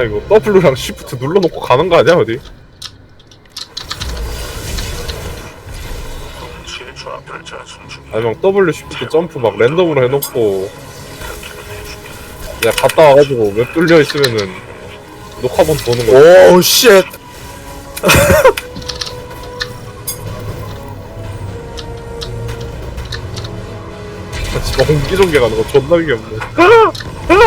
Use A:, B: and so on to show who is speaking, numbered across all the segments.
A: 아, 이거 W랑 Shift 눌러놓고 가는 거 아니야 어디? 아니면 W Shift 점프 막 랜덤으로 해놓고 그냥 갔다 와가지고 웹 뚫려 있으면은 녹화본 보는 거.
B: 오 쉣.
A: 진짜 홍기종개 가는 거 존나 위험해.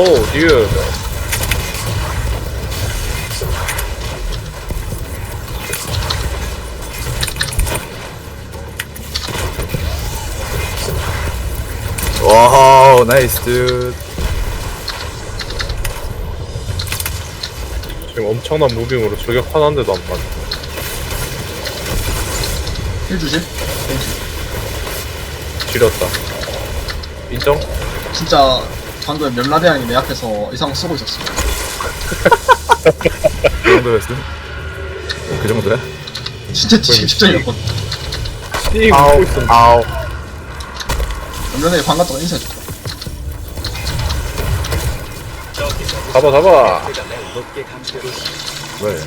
A: 오, 듀.
B: 와우 나이스 듀.
A: 지금 엄청난 무빙으로 저격 하나인데도 안 맞아.
C: 힐 주실?
A: 지렸다. 인정?
C: 진짜 방금 명라대왕이 내 앞에서 이상 쓰고 있었어.
B: 그 정도였어? 그 정도야?
C: 진짜 뒤지기 직전이었거든.
A: 띵!
B: 아우
A: 하고 있었는데.
B: 아우.
C: 명라대왕 반갑다고 인사해줬다.
A: 잡아, 잡아!
B: 왜?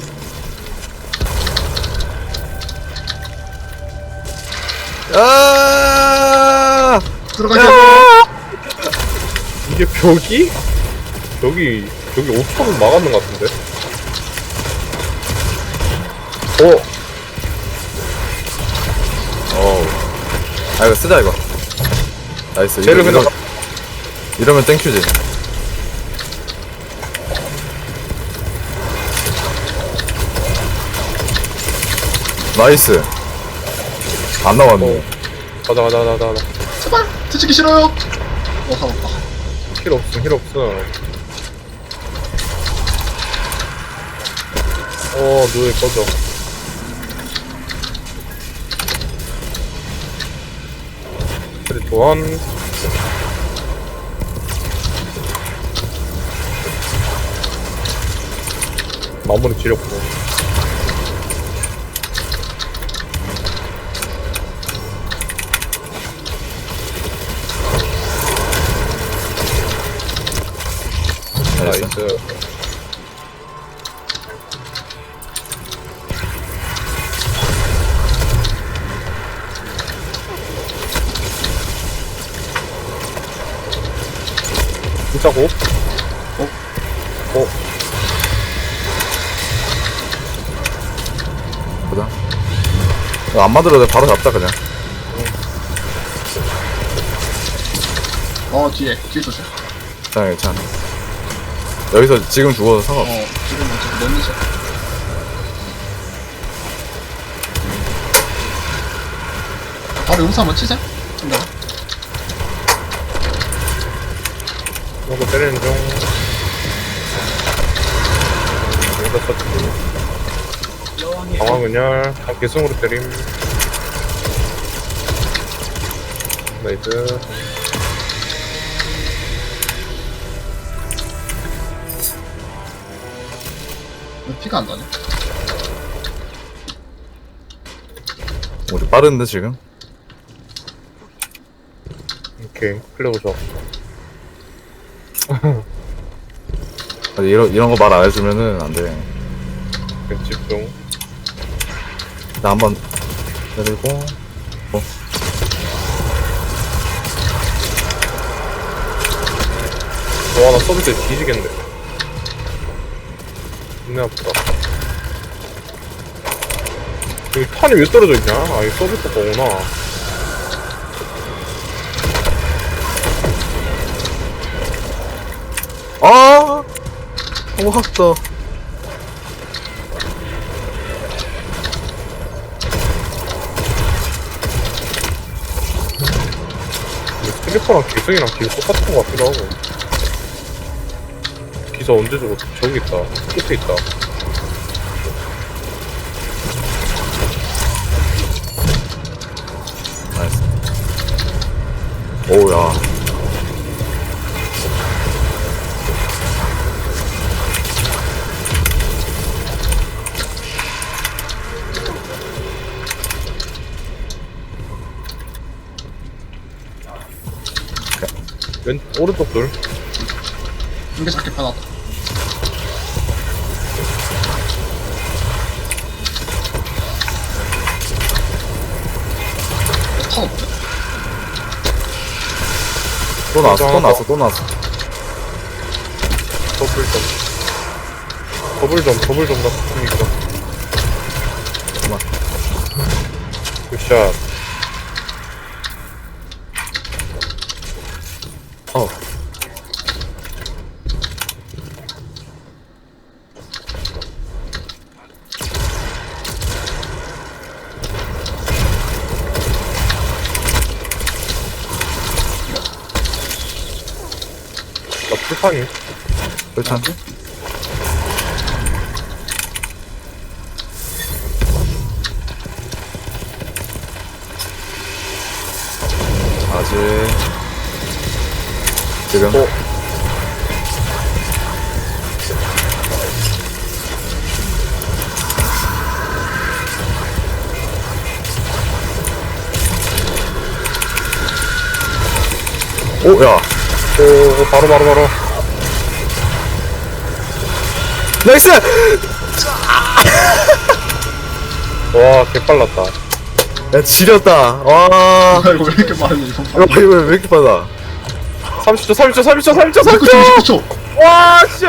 B: 아!
C: 들어가게.
A: 이게 벽이? 벽이, 벽이 5천은 막았는 것 같은데? 어,
B: 어우. 아 이거 쓰자 이거. 나이스.
A: 쟤를
B: 이러-
A: 그냥,
B: 이러- 이러면 땡큐지. 나이스. 안 나왔네.
A: 어. 가자, 가자, 가자, 가자, 가자.
C: 제발 뒤지기 싫어요. 어 살았다.
A: 힐 없음, 힐 없음. 어, 누에 꺼져. 그래, 도안. 마무리 지렸고.
B: 나이스.
A: 나이스. 진짜 고?
C: 어?
A: 어?
B: 보자. 이거 안 맞으려 바로 잡자 그냥.
C: 어 뒤에 뒤에 조심.
B: 괜찮아 괜찮아. 여기서 지금 죽어도 상관없어.
C: 어 지금 지금 너무 늦어. 바로 용사 한번 치자. 근데
A: 이거 때리는 중. 여기다 쳤지. 당황은열. 아, 개성으로 때림. 나이스.
C: 피가 안 나네?
B: 우리 빠른데 지금?
A: 오케이. 클레오 좋아.
B: 아니, 이런 이런 거 말 안 해주면은 안 돼.
A: 오케이, 집중.
B: 나 한번 내리고
A: 와, 나 서비스 뒤지겠네. 존나 아프다. 여기 탄이 왜 떨어져 있냐? 아, 이 서비스 거구나.
B: 아! 오 확더.
A: 슬리퍼랑 기성이랑 길 똑같은 것 같기도 하고. 기사 언제 저거 저기 있다. 끝에 있다.
B: 나이스. 오야.
A: 왼 오른쪽 돌
C: 이게 작게 편하다. 턴.
B: 또 나왔어 또 나왔어 또 나왔어
A: 더블 점 더블 점 더블 점 같으니까
B: 그만.
A: 굿샷
B: 어
A: 나 풀판이
B: 그렇지 않지? 아직 지금
A: 어.
B: 오 야
A: 오 바로 바로 바로.
B: 나이스!
A: 와 개빨랐다.
B: 야 지렸다. 와.
C: 아, 이거 왜 이렇게 빠르냐,
B: 이거. 이거 왜 이렇게 빨라?
A: 30초 30초 30초 30초
C: 29초,
A: 30초
C: 29초.
A: 와씨